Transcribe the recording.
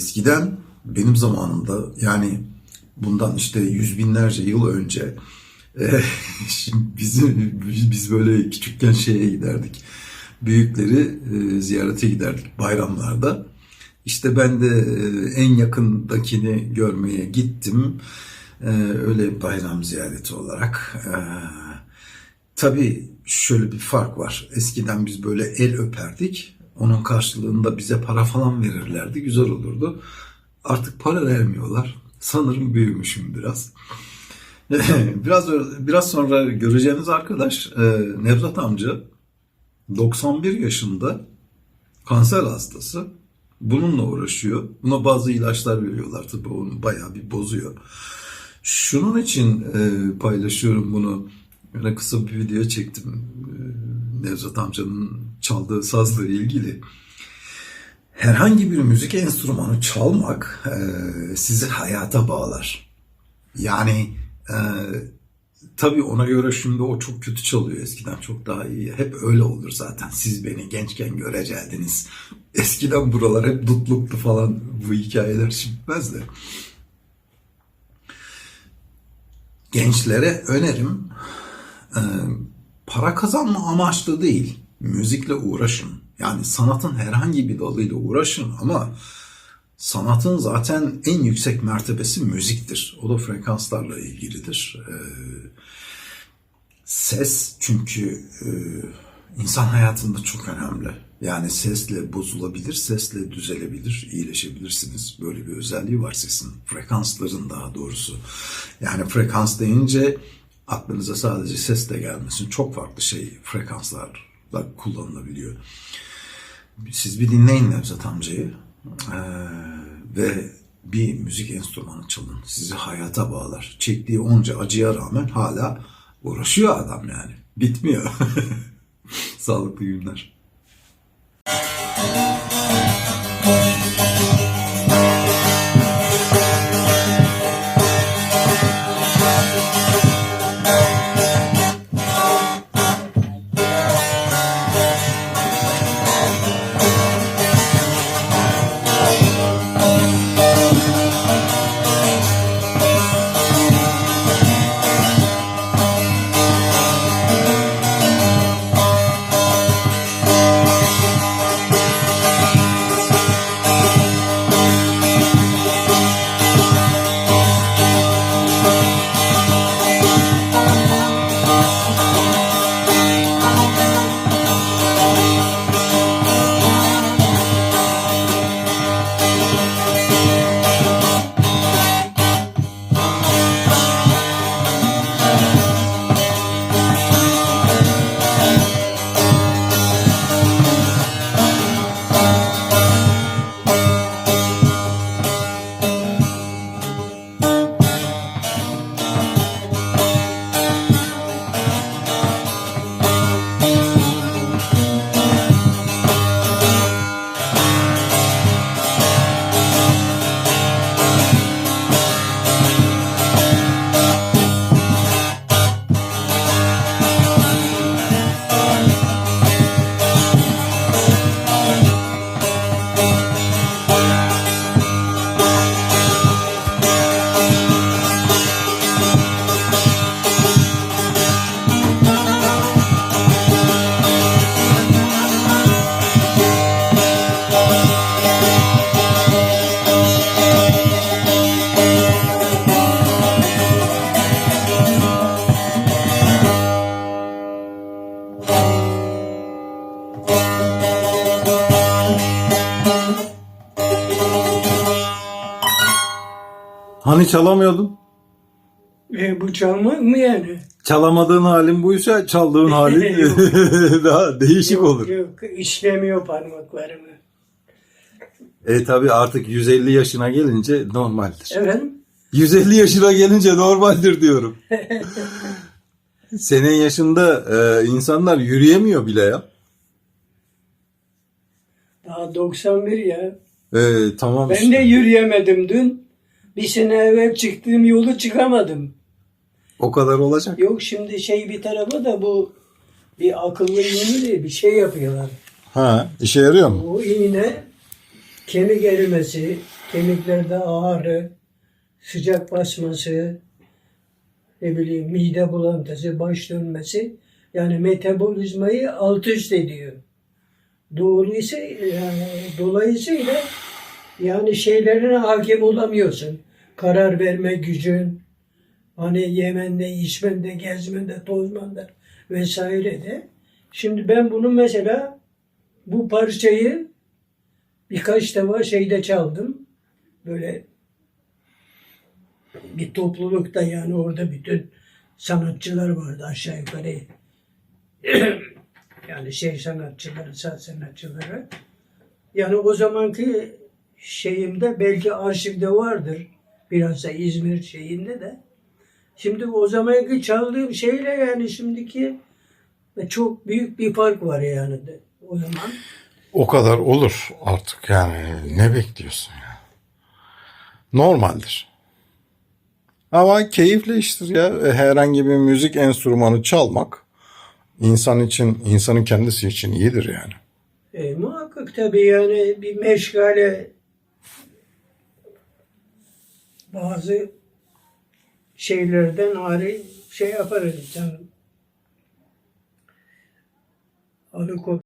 eskiden benim zamanımda yani bundan işte yüz binlerce yıl önce e, şimdi bizim biz böyle küçükken şeye giderdik. Büyükleri e, ziyarete giderdik bayramlarda. İşte ben de e, en yakındakini görmeye gittim. E, öyle bayram ziyareti olarak. E, tabii şöyle bir fark var. Eskiden biz böyle el öperdik. Onun karşılığında bize para falan verirlerdi. Güzel olurdu. Artık para vermiyorlar. Sanırım büyümüşüm biraz. biraz biraz sonra göreceğiniz arkadaş e, Nevzat amca 91 yaşında kanser hastası. Bununla uğraşıyor. Buna bazı ilaçlar veriyorlar tabii onu bayağı bir bozuyor. Şunun için e, paylaşıyorum bunu. Böyle kısa bir video çektim. Nevzat amcanın çaldığı sazla ilgili. Herhangi bir müzik enstrümanı çalmak e, sizi hayata bağlar. Yani e, tabii ona göre şimdi o çok kötü çalıyor eskiden çok daha iyi. Hep öyle olur zaten. Siz beni gençken görecektiniz. Eskiden buralar hep dutluktu falan bu hikayeler şimdmez de. Gençlere önerim e, para kazanma amaçlı değil. Müzikle uğraşın. Yani sanatın herhangi bir dalıyla uğraşın ama sanatın zaten en yüksek mertebesi müziktir. O da frekanslarla ilgilidir. Ee, ses çünkü e, insan hayatında çok önemli. Yani sesle bozulabilir, sesle düzelebilir, iyileşebilirsiniz. Böyle bir özelliği var sesin. Frekansların daha doğrusu. Yani frekans deyince aklınıza sadece ses de gelmesin. Çok farklı şey frekanslarla kullanılabiliyor. Siz bir dinleyin Nevzat amcayı Ee, ve bir müzik enstrümanı çalın. Sizi hayata bağlar. Çektiği onca acıya rağmen hala uğraşıyor adam yani. Bitmiyor. Sağlıklı günler. Hani çalamıyordun? E, bu çalmak mı yani? Çalamadığın halin buysa çaldığın halin daha değişik yok, olur. Yok, işlemiyor parmaklarımı. E tabi artık 150 yaşına gelince normaldir. Efendim? 150 yaşına gelince normaldir diyorum. Senin yaşında e, insanlar yürüyemiyor bile ya. Daha 91 ya. E, tamam Ben işte. de yürüyemedim dün. Bir sene evvel çıktığım yolu çıkamadım. O kadar olacak. Yok şimdi şey bir tarafa da bu bir akıllı iğne diye bir şey yapıyorlar. Ha, işe yarıyor mu? O iğne kemik erimesi, kemiklerde ağrı, sıcak basması, ne bileyim mide bulantısı, baş dönmesi yani metabolizmayı alt üst ediyor. Dolayısıyla, yani, dolayısıyla yani şeylerine hakim olamıyorsun. Karar verme gücün, hani yemende, içmende, gezmende, tozmanda vesaire de. Şimdi ben bunu mesela bu parçayı birkaç defa şeyde çaldım. Böyle bir toplulukta yani orada bütün sanatçılar vardı aşağı yukarı. yani şey sanatçıları, saz sanatçıları. Yani o zamanki şeyimde belki arşivde vardır. Biraz da İzmir şeyinde de. Şimdi o zamanki çaldığım şeyle yani şimdiki çok büyük bir fark var yani de o zaman. O kadar olur artık yani ne bekliyorsun ya? Normaldir. Ama keyifli iştir ya. Herhangi bir müzik enstrümanı çalmak insan için, insanın kendisi için iyidir yani. E, muhakkak tabii yani bir meşgale bazı şeylerden ari şey yaparız insan. Alıko